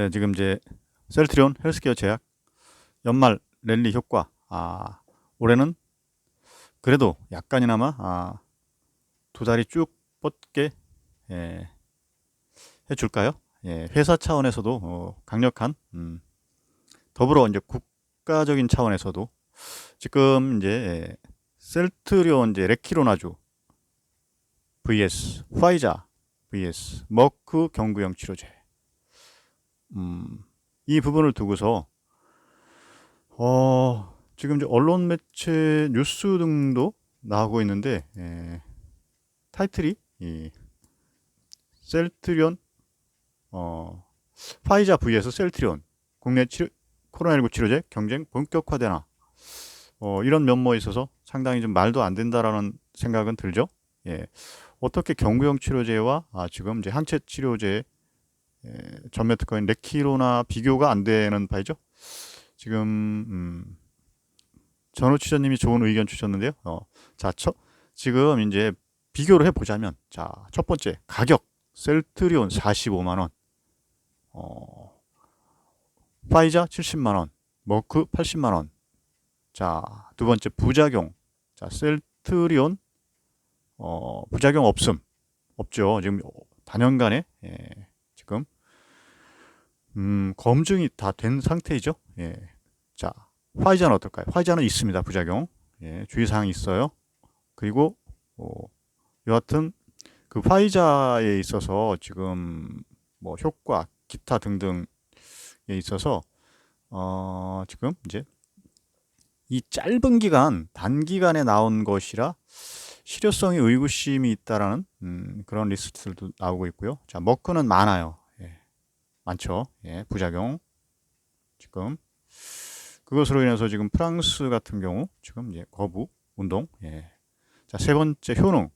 네, 지금 이제 셀트리온 헬스케어 제약 연말 랠리 효과. 아, 올해는 그래도 약간이나마 아, 두 다리 쭉 뻗게 예, 해줄까요? 예, 회사 차원에서도 어, 강력한 음, 더불어 이제 국가적인 차원에서도 지금 이제 예, 셀트리온 이제 레키로나주 vs 화이자 vs 머크 경구형 치료제 음, 이 부분을 두고서 어, 지금 이제 언론 매체 뉴스 등도 나오고 있는데 예, 타이틀이 이 셀트리온 어, 파이자 vs 셀트리온 국내 치료, 코로나19 치료제 경쟁 본격화되나 어, 이런 면모에 있어서 상당히 좀 말도 안 된다라는 생각은 들죠. 예. 어떻게 경구형 치료제와 아, 지금 이제 항체 치료제 예, 전매 특허인 레키로나 비교가 안 되는 바이죠. 지금 음, 전우 취자님이 좋은 의견 주셨는데요. 어, 자, 첫, 지금 이제 비교를 해보자면, 자, 첫 번째 가격 셀트리온 45만 원, 어, 파이자 70만 원, 머크 80만 원. 자, 두 번째 부작용, 자, 셀트리온 어, 부작용 없음 없죠. 지금 단연간에 예, 음, 검증이 다 된 상태이죠. 예. 자, 화이자는 어떨까요? 화이자는 있습니다. 부작용. 예, 주의사항이 있어요. 그리고, 어, 여하튼, 그 화이자에 있어서 지금 뭐 효과, 기타 등등에 있어서, 어, 지금 이제 이 짧은 기간, 단기간에 나온 것이라 실효성이 의구심이 있다라는 음, 그런 리스트들도 나오고 있고요. 자, 머크는 많아요. 예, 많죠. 예, 부작용. 지금 그것으로 인해서 지금 프랑스 같은 경우 지금 이제 거부 운동. 예. 자, 세 번째 효능.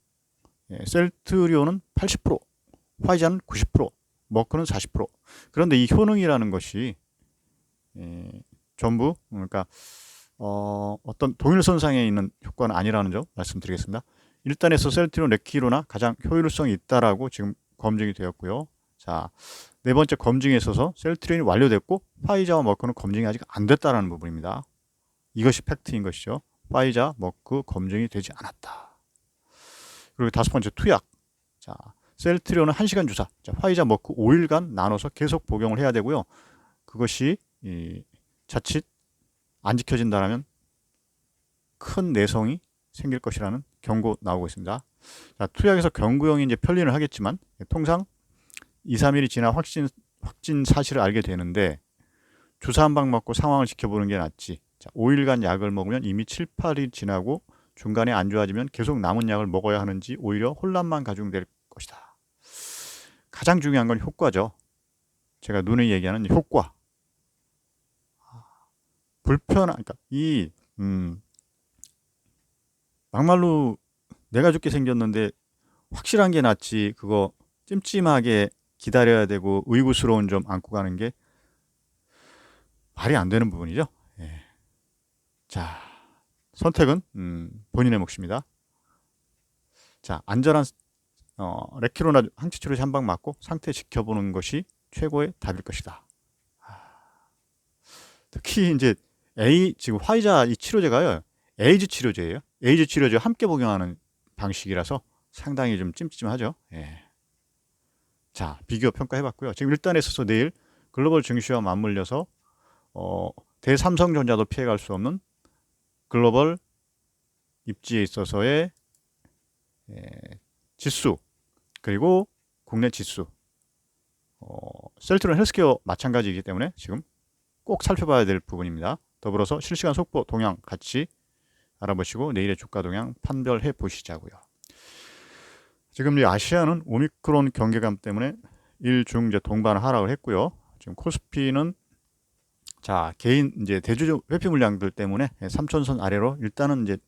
예, 셀트리온은 80%, 화이자는 90%, 머크는 40%. 그런데 이 효능이라는 것이 예, 전부 그러니까 어, 어떤 동일선상에 있는 효과는 아니라는 점 말씀드리겠습니다. 1단에서 셀트리온 레키로나 가장 효율성이 있다라고 지금 검증이 되었고요. 자, 네 번째 검증에 있어서 셀트리온이 완료됐고 파이자와 머크는 검증이 아직 안 됐다라는 부분입니다. 이것이 팩트인 것이죠. 파이자, 머크 검증이 되지 않았다. 그리고 다섯 번째 투약. 자, 셀트리온은 1시간 주사. 자, 화이자, 머크 5일간 나눠서 계속 복용을 해야 되고요. 그것이 이 자칫 안 지켜진다면 큰 내성이 생길 것이라는 경고 나오고 있습니다. 자, 투약에서 경구형이 이제 편리는 하겠지만 통상 2, 3일이 지나 확진 확진 사실을 알게 되는데 주사 한 방 맞고 상황을 지켜보는 게 낫지. 자, 5일간 약을 먹으면 이미 7, 8일 지나고 중간에 안 좋아지면 계속 남은 약을 먹어야 하는지 오히려 혼란만 가중될 것이다. 가장 중요한 건 효과죠. 제가 눈에 얘기하는 효과. 불편한, 그러니까 이, 음, 막말로 내가 죽게 생겼는데 확실한 게 낫지, 그거 찜찜하게 기다려야 되고 의구스러운 점 안고 가는 게 말이 안 되는 부분이죠. 예. 자, 선택은 음, 본인의 몫입니다. 자, 안전한 어, 레키로나 항체 치료제 한방 맞고 상태 지켜보는 것이 최고의 답일 것이다. 특히 이제 A 지금 화이자 이 치료제가요. 에이즈 치료제예요. 에이즈 치료제 함께 복용하는 방식이라서 상당히 좀 찜찜하죠. 예. 자, 비교 평가해 봤고요. 지금 일단에 있어서 내일 글로벌 증시와 맞물려서 어, 대삼성전자도 피해갈 수 없는 글로벌 입지에 있어서의 예, 지수 그리고 국내 지수 어, 셀트론 헬스케어 마찬가지이기 때문에 지금 꼭 살펴봐야 될 부분입니다. 더불어서 실시간 속보 동향 같이 알아보시고 내일의 주가 동향 판별해 보시자고요. 지금 이 아시아는 오미크론 경계감 때문에 일중 이제 동반 하락을 했고요. 지금 코스피는 자 개인 이제 대주 회피 물량들 때문에 3천선 아래로 일단은 이제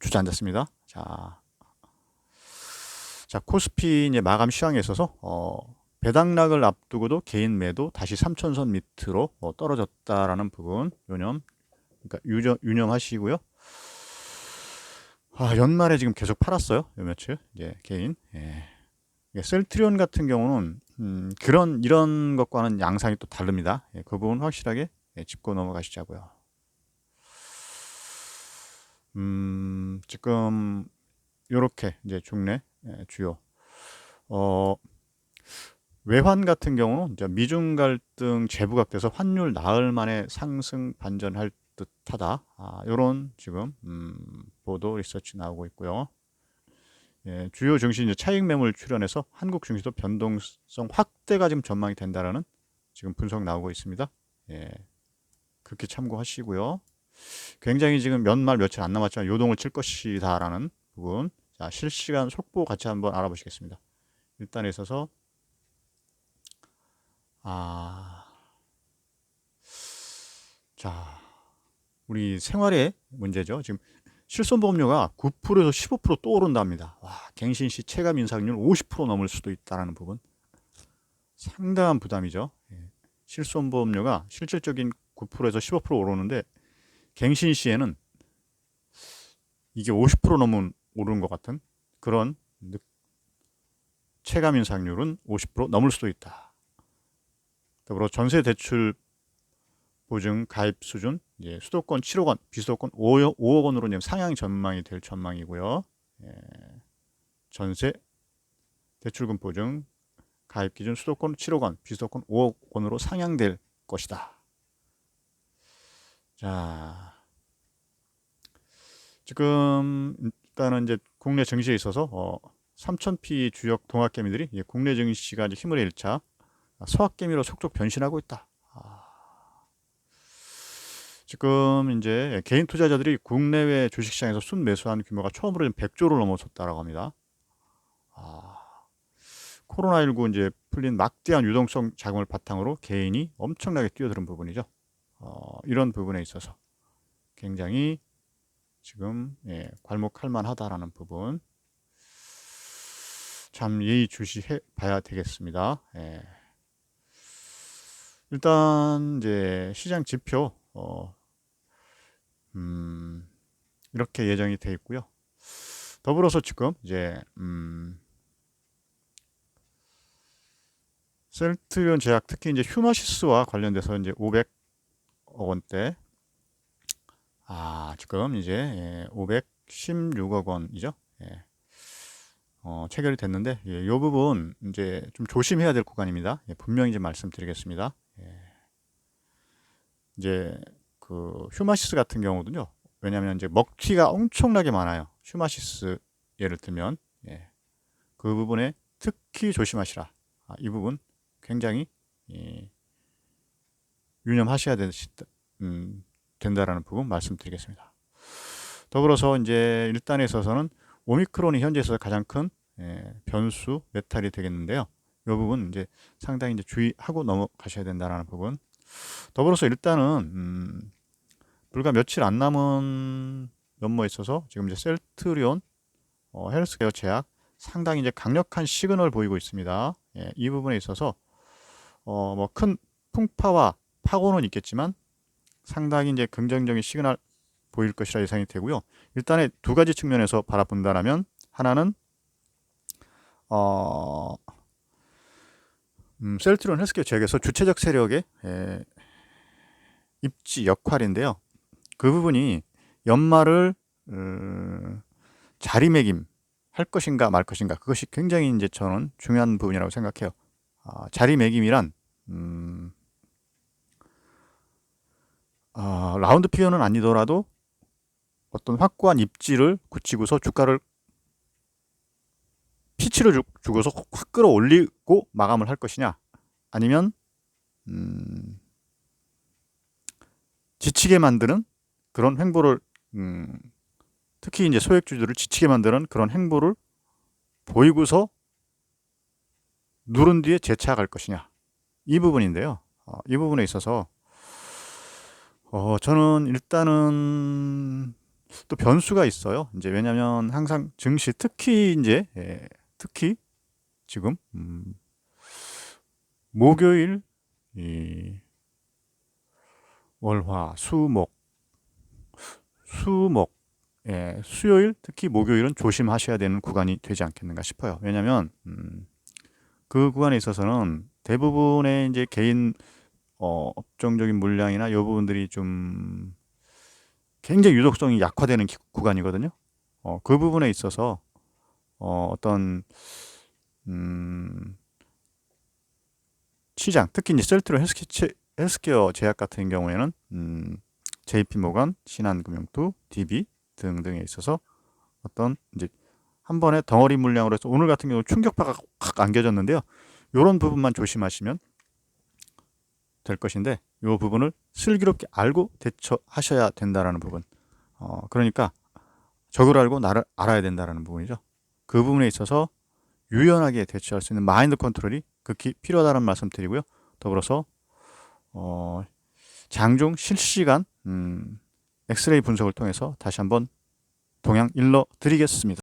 주저앉았습니다. 자, 자 코스피 이제 마감 시황에 있어서 어, 배당락을 앞두고도 개인 매도 다시 3천선 밑으로 어, 떨어졌다라는 부분 유념 그러니까 유념, 유념하시고요. 아, 연말에 지금 계속 팔았어요. 요 며칠 이제 개인. 예. 예, 셀트리온 같은 경우는 음, 그런 이런 것과는 양상이 또 다릅니다. 예, 그 부분 확실하게 예, 짚고 넘어가시자고요. 음, 지금 이렇게 이제 중내 예, 주요 어, 외환 같은 경우는 이제 미중 갈등 재부각돼서 환율 나흘 만에 상승 반전할 듯하다. 아, 이런 지금 음, 보도 리서치 나오고 있고요. 예, 주요 증시 이제 차익 매물 출현해서 한국 증시도 변동성 확대가 지금 전망이 된다라는 지금 분석 나오고 있습니다. 예, 그렇게 참고하시고요. 굉장히 지금 몇말 며칠 안 남았지만 요동을 칠 것이다라는 부분. 자, 실시간 속보 같이 한번 알아보시겠습니다. 일단에 있어서 아, 자, 우리 생활의 문제죠. 지금 실손보험료가 9%에서 15%또 오른답니다. 와, 갱신 시 체감 인상률 50% 넘을 수도 있다라는 부분. 상당한 부담이죠. 예. 실손보험료가 실질적인 9%에서 15% 오르는데 갱신 시에는 이게 50% 넘은 오르는 것 같은 그런 체감 인상률은 50% 넘을 수도 있다. 더불어 전세 대출 보증 가입 수준 이제 수도권 7억 원, 비수도권 5억, 5억 원으로 지금 상향 전망이 될 전망이고요. 예, 전세 대출금 보증 가입 기준 수도권 7억 원, 비수도권 5억 원으로 상향될 것이다. 자, 지금 일단은 이제 국내 증시에 있어서 어, 3,000피 주역 동학개미들이 국내 증시가 이제 힘을 잃자 소학개미로 속속 변신하고 있다. 아. 지금 이제 개인 투자자들이 국내외 주식시장에서 순 매수한 규모가 처음으로 100조를 넘어섰다라고 합니다. 아, 코로나19 이제 풀린 막대한 유동성 자금을 바탕으로 개인이 엄청나게 뛰어드는 부분이죠. 어, 이런 부분에 있어서 굉장히 지금 예, 괄목할 만하다라는 부분 참 예의 주시해 봐야 되겠습니다. 예. 일단 이제 시장 지표 어, 음, 이렇게 예정이 돼 있고요. 더불어서 지금 이제 음, 셀트리온 제약 특히 이제 휴마시스와 관련돼서 이제 500억 원대 아 지금 이제 예, 516억 원이죠. 예. 어, 체결이 됐는데 예, 이 부분 이제 좀 조심해야 될 구간입니다. 예, 분명히 이제 말씀드리겠습니다. 예. 이제 그 휴마시스 같은 경우도요. 왜냐하면 이제 먹튀가 엄청나게 많아요. 휴마시스 예를 들면 예. 그 부분에 특히 조심하시라. 아, 이 부분 굉장히 예, 유념하셔야 되, 음, 된다라는 부분 말씀드리겠습니다. 더불어서 이제 일단에 있어서는 오미크론이 현재 에서 가장 큰 예, 변수 메탈이 되겠는데요. 이 부분 이제 상당히 이제 주의하고 넘어가셔야 된다라는 부분. 더불어서 일단은 음, 불과 며칠 안 남은 면모에 있어서 지금 이제 셀트리온 어, 헬스케어 제약 상당히 이제 강력한 시그널을 보이고 있습니다. 예, 이 부분에 있어서 어, 뭐 큰 풍파와 파고는 있겠지만 상당히 이제 긍정적인 시그널 보일 것이라 예상이 되고요. 일단에 두 가지 측면에서 바라본다라면 하나는 어, 음, 셀트리온 헬스케어 제약에서 주체적 세력의 에, 입지 역할인데요. 그 부분이 연말을 음, 자리매김 할 것인가 말 것인가 그것이 굉장히 이제 저는 중요한 부분이라고 생각해요. 아, 자리매김이란 음, 아, 라운드 피어는 아니더라도 어떤 확고한 입지를 굳히고서 주가를 피치를 주, 주고서 확 끌어올리고 마감을 할 것이냐 아니면 음, 지치게 만드는 그런 행보를 음, 특히 이제 소액주주들을 지치게 만드는 그런 행보를 보이고서 누른 뒤에 재차갈 것이냐 이 부분인데요. 어, 이 부분에 있어서 어, 저는 일단은 또 변수가 있어요. 이제 왜냐하면 항상 증시 특히 이제 예, 특히 지금 음, 목요일 이 월화 수목 수목 예, 수요일 특히 목요일은 조심하셔야 되는 구간이 되지 않겠는가 싶어요. 왜냐하면 음, 그 구간에 있어서는 대부분의 이제 개인 어, 업종적인 물량이나 이 부분들이 좀 굉장히 유독성이 약화되는 기- 구간이거든요. 어, 그 부분에 있어서 어, 어떤 음, 시장, 특히 이제 셀트로 헬스케, 헬스케어 제약 같은 경우에는 음, JP 모건, 신한금융투, DB 등등에 있어서 어떤 이제 한 번에 덩어리 물량으로 해서 오늘 같은 경우 충격파가 확 안겨졌는데요. 이런 부분만 조심하시면 될 것인데 이 부분을 슬기롭게 알고 대처하셔야 된다라는 부분. 어, 그러니까 적을 알고 나를 알아야 된다라는 부분이죠. 그 부분에 있어서 유연하게 대처할 수 있는 마인드 컨트롤이 극히 필요하다는 말씀 드리고요. 더불어서 어, 장중 실시간 음, 엑스레이 분석을 통해서 다시 한번 동향 일러 드리겠습니다.